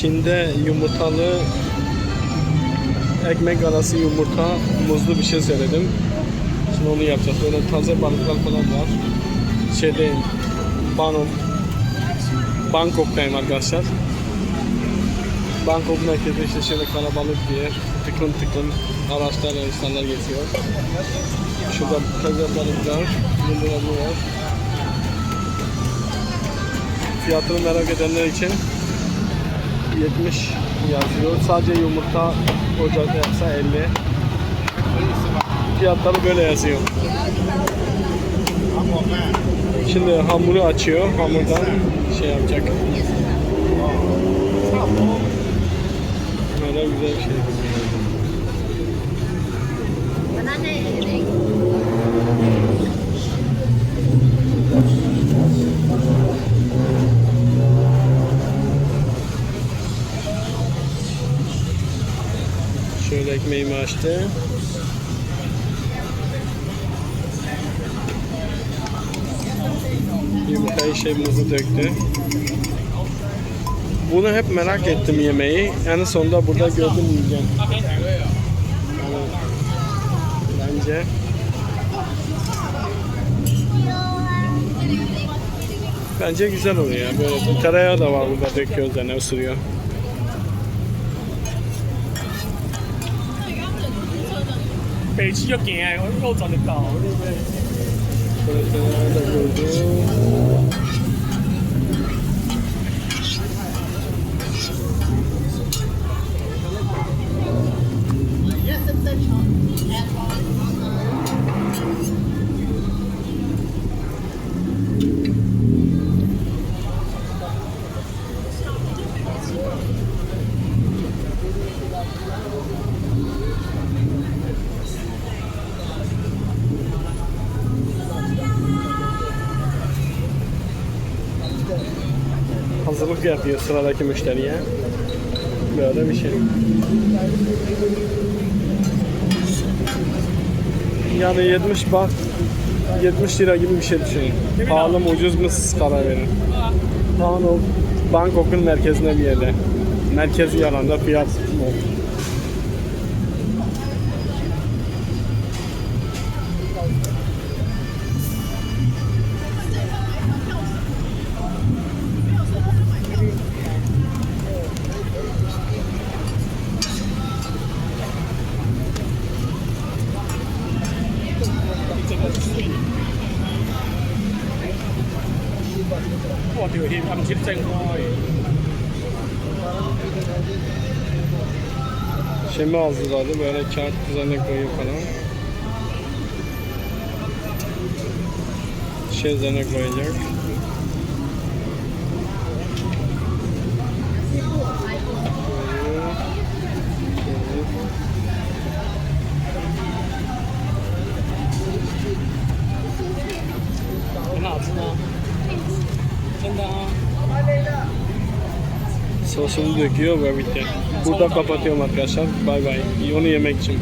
içinde yumurtalı ekmek arası yumurta muzlu bir şey söyledim. Şimdi onu yapacağız. Böyle taze balıklar falan var. Şeydeyim. Bangkok. Bangkok'tayım arkadaşlar. Bangkok merkezi işte şöyle kalabalık bir yer. Tıklım tıklım araçlarla insanlar geçiyor. Şurada taze balıklar, bunlar var. Fiyatını merak edenler için 70 yazıyor. Sadece yumurta ocakta yapsa 50. Fiyatları böyle yazıyor. Şimdi hamuru açıyor. Hamurdan şey yapacak. Böyle güzel bir şey. Şöyle ekmeğimi açtı. Yumurtayı muzu döktü. Bunu hep merak ettim yemeği. En sonunda burada gördüm yiyeceğim. Yani bence Bence güzel oluyor. Böyle tereyağı da var burada döküyor üzerine ısırıyor. Bị黐咗镜，我都尽力搞。 Böyle tereyağı da Hazırlık yapıyor sıradaki müşteriye. Böyle bir şey. Yani 70 bak 70 lira gibi bir şey düşünün. Pahalı mı ucuz mu siz karar verin. Tam o Bangkok'un merkezinde bir yerde. Merkezi alanda fiyat Bu hazırladı böyle kağıt üzerine koyuyor falan. Şey üzerine koyacak. Bunun altına Sosunu döküyor ve bitti. Burada kapatıyorum arkadaşlar. Bay bay. Onu yemek için.